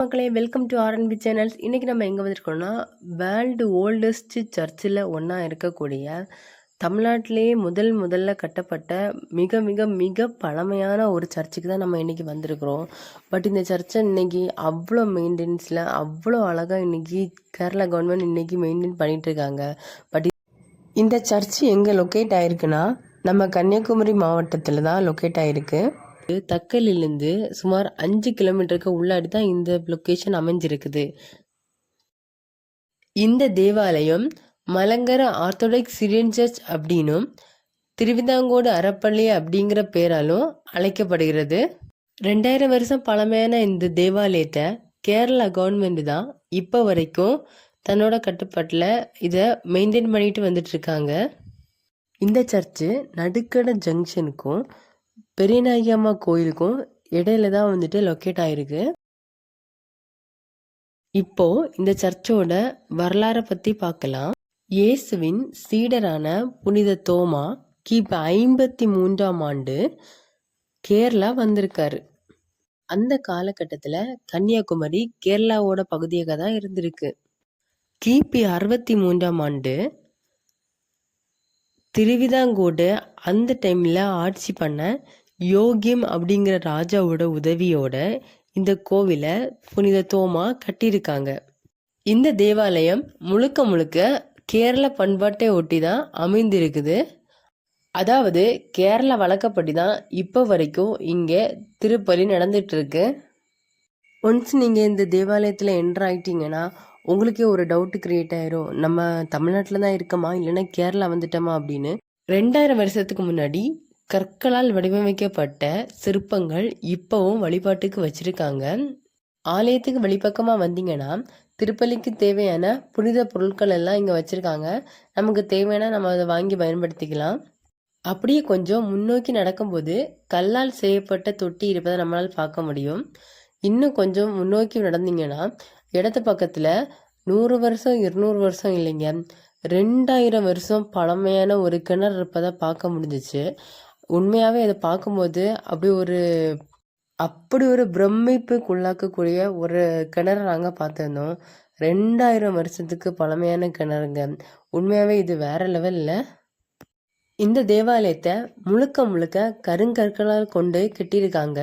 மக்களே welcome to R&B channels இன்றைக்கி நம்ம எங்கே வந்திருக்கோம்னா வேர்ல்டு ஓல்டஸ்ட் சர்ச்சில் ஒன்றா இருக்கக்கூடிய தமிழ்நாட்டிலேயே முதல் முதல்ல கட்டப்பட்ட மிக மிக மிக பழமையான ஒரு சர்ச்சுக்கு தான் நம்ம இன்றைக்கி வந்திருக்கிறோம். பட் இந்த சர்ச்சை இன்றைக்கி அவ்வளோ மெயின்டெனன்ஸில் அவ்வளோ அழகாக இன்றைக்கி கேரளா கவர்மெண்ட் இன்றைக்கி மெயின்டைன் பண்ணிகிட்ருக்காங்க பட் இந்த சர்ச் எங்கே லொக்கேட் ஆயிருக்குன்னா நம்ம கன்னியாகுமரி மாவட்டத்தில் தான் லொக்கேட் ஆகிருக்கு தக்கலிலிருந்து சுமார் அஞ்சு கிலோமீட்டருக்கு உள்ளாடி தான் இந்த லொக்கேஷன் அமைஞ்சிருக்குது. இந்த தேவாலயம் மலங்கர ஆர்த்தோடாக்ஸ் சிரியன் சர்ச் அப்படின்னும் திருவிதாங்கோடு அறப்பள்ளி அப்படிங்கிற பேராலும் அழைக்கப்படுகிறது. ரெண்டாயிரம் வருஷம் பழமையான இந்த தேவாலயத்தை கேரளா கவர்மெண்ட் தான் இப்போ வரைக்கும் தன்னோட கட்டுப்பாட்டில் இதை மெயின்டைன் பண்ணிட்டு வந்துட்டு இருக்காங்க. இந்த சர்ச்சு நடுக்கட ஜங்ஷனுக்கும் பெரியநாயகி அம்மா கோயிலுக்கும் இடையில தான் வந்துட்டு லொக்கேட் ஆயிருக்கு. இப்போ இந்த சர்ச்சோட வரலாறை பத்தி பார்க்கலாம். இயேசுவின் சீடரான புனித தோமா கிபி ஐம்பத்தி மூன்றாம் ஆண்டு கேரளா வந்திருக்காரு. அந்த காலகட்டத்தில் கன்னியாகுமரி கேரளாவோட பகுதியாக தான் இருந்திருக்கு. கிபி அறுபத்தி மூன்றாம் ஆண்டு திருவிதாங்கோடு அந்த டைமில் ஆட்சி பண்ண யோகியம் அப்படிங்கிற ராஜாவோட உதவியோட இந்த கோவிலை புனித தோமா கட்டியிருக்காங்க. இந்த தேவாலயம் முழுக்க முழுக்க கேரள பண்பாட்டை ஒட்டி தான் அமைந்திருக்குது. அதாவது கேரள வழக்கப்படி தான் இப்போ வரைக்கும் இங்கே திருப்பலி நடந்துட்டுருக்கு. ஒன்ஸ் நீங்கள் இந்த தேவாலயத்தில் என்ட்ரு ஆகிட்டிங்கன்னா உங்களுக்கே ஒரு டவுட்டு கிரியேட் ஆயிரும். நம்ம தமிழ்நாட்டில் தான் இருக்கோமா? இல்லைன்னா கேரளா வந்துட்டோமா அப்படின்னு. ரெண்டாயிரம் வருஷத்துக்கு முன்னாடி கற்களால் வடிவமைக்கப்பட்ட சிற்பங்கள் இப்போவும் வழிபாட்டுக்கு வச்சிருக்காங்க. ஆலயத்துக்கு வெளிப்பக்கமாக வந்தீங்கன்னா திருப்பலிக்கு தேவையான புனித பொருட்கள் எல்லாம் இங்கே வச்சுருக்காங்க. நமக்கு தேவையான நம்ம அதை வாங்கி பயன்படுத்திக்கலாம். அப்படியே கொஞ்சம் முன்னோக்கி நடக்கும்போது கல்லால் செய்யப்பட்ட தொட்டி இருப்பதை நம்மளால் பார்க்க முடியும். இன்னும் கொஞ்சம் முன்னோக்கி நடந்தீங்கன்னா இடத்து பக்கத்தில் நூறு வருஷம் இருநூறு வருஷம் இல்லைங்க ரெண்டாயிரம் வருஷம் பழமையான ஒரு கிணறு இருப்பதை பார்க்க முடிஞ்சிச்சு. உண்மையாகவே அதை பார்க்கும்போது அப்படி ஒரு அப்படி ஒரு பிரமிப்புக்குள்ளாக்கக்கூடிய ஒரு கிணறு நாங்கள் பார்த்துருந்தோம் ரெண்டாயிரம் வருஷத்துக்கு பழமையான கிணறுங்க. உண்மையாகவே இது வேற லெவலில் இந்த தேவாலயத்தை முழுக்க முழுக்க கருங்கற்களால் கொண்டு கட்டியிருக்காங்க.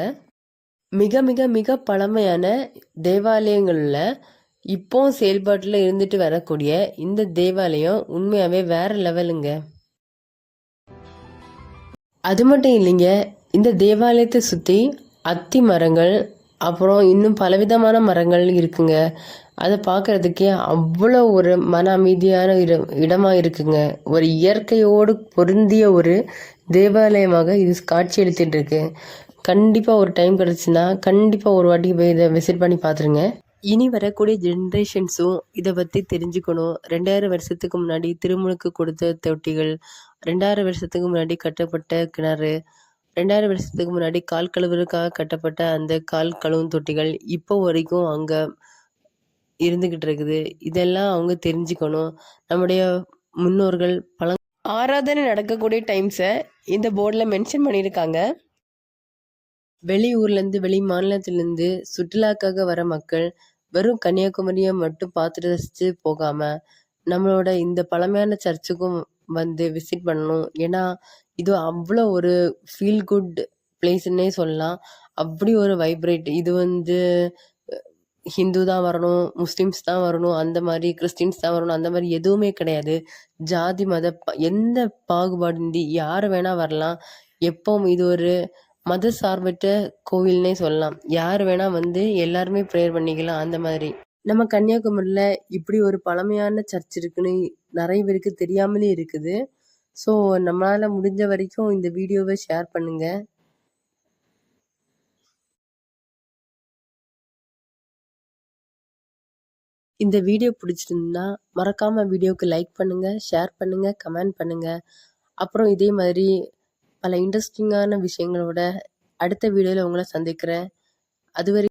மிக மிக மிக பழமையான தேவாலயங்களில் இப்போ செயல்பாட்டில் இருந்துட்டு வரக்கூடிய இந்த தேவாலயம் உண்மையாகவே வேற லெவலுங்க அது மட்டும் இல்லைங்க இந்த தேவாலயத்தை சுற்றி அத்தி மரங்கள் அப்புறம் இன்னும் பலவிதமான மரங்கள் இருக்குங்க. அதை பார்க்குறதுக்கே அவ்வளோ ஒரு மன அமைதியான இடம் இடமாக இருக்குங்க. ஒரு இயற்கையோடு பொருந்திய ஒரு தேவாலயமாக இது காட்சி எடுத்துகிட்டு இருக்கு. கண்டிப்பாக ஒரு டைம் கிடச்சின்னா கண்டிப்பாக ஒரு வாட்டி போய் இதை விசிட் பண்ணி பார்த்துருங்க. இனி வரக்கூடிய ஜென்ரேஷன்ஸும் இதை பற்றி தெரிஞ்சுக்கணும். ரெண்டாயிரம் வருஷத்துக்கு முன்னாடி திருமுழுக்கு கொடுத்த தொட்டிகள் ரெண்டாயிரம் வருஷத்துக்கு முன்னாடி கட்டப்பட்ட கிணறு ரெண்டாயிரம் வருஷத்துக்கு முன்னாடி கால் கழுவுறதுக்காக கட்டப்பட்ட அந்த கால் கழுவும் தொட்டிகள் இப்போ வரைக்கும் அங்கே இருந்துக்கிட்டு இருக்குது. இதெல்லாம் அவங்க தெரிஞ்சுக்கணும். நம்முடைய முன்னோர்கள் பழ ஆராதனை நடக்கக்கூடிய டைம்ஸை இந்த போர்டில் மென்ஷன் பண்ணியிருக்காங்க. வெளியூர்லேருந்து வெளி மாநிலத்திலேருந்து சுற்றுலாக்காக வர மக்கள் வெறும் கன்னியாகுமரியை மட்டும் பார்த்து ரசித்து போகாமல் நம்மளோட இந்த பழமையான சர்ச்சுக்கும் வந்து விசிட் பண்ணணும். ஏன்னா இது அவ்வளோ ஒரு ஃபீல் குட் பிளேஸ்ன்னே சொல்லலாம். அப்படி ஒரு வைப்ரேட் இது வந்து ஹிந்து தான் வரணும் முஸ்லீம்ஸ் தான் வரணும் அந்த மாதிரி கிறிஸ்டின்ஸ் தான் வரணும் அந்த மாதிரி எதுவுமே கிடையாது. ஜாதி மத எந்த பாகுபாடின்றி யார் வேணால் வரலாம். எப்பவும் இது ஒரு மத சார்பற்ற கோவில்னே சொல்லலாம். யார் வேணால் வந்து எல்லாருமே ப்ரேயர் பண்ணிக்கலாம் அந்த மாதிரி. நம்ம கன்னியாகுமரியில் இப்படி ஒரு பழமையான சர்ச் இருக்குன்னு நிறைய பேருக்கு தெரியாமலே இருக்குது. ஸோ நம்மளால் முடிஞ்ச வரைக்கும் இந்த வீடியோவை ஷேர் பண்ணுங்கள் இந்த வீடியோ பிடிச்சிருந்தா மறக்காமல் வீடியோவுக்கு லைக் பண்ணுங்கள் ஷேர் பண்ணுங்கள் கமெண்ட் பண்ணுங்கள் அப்புறம் இதே மாதிரி பல இன்ட்ரெஸ்டிங்கான விஷயங்களோட அடுத்த வீடியோவில் உங்களை சந்திக்கிறேன். அதுவரை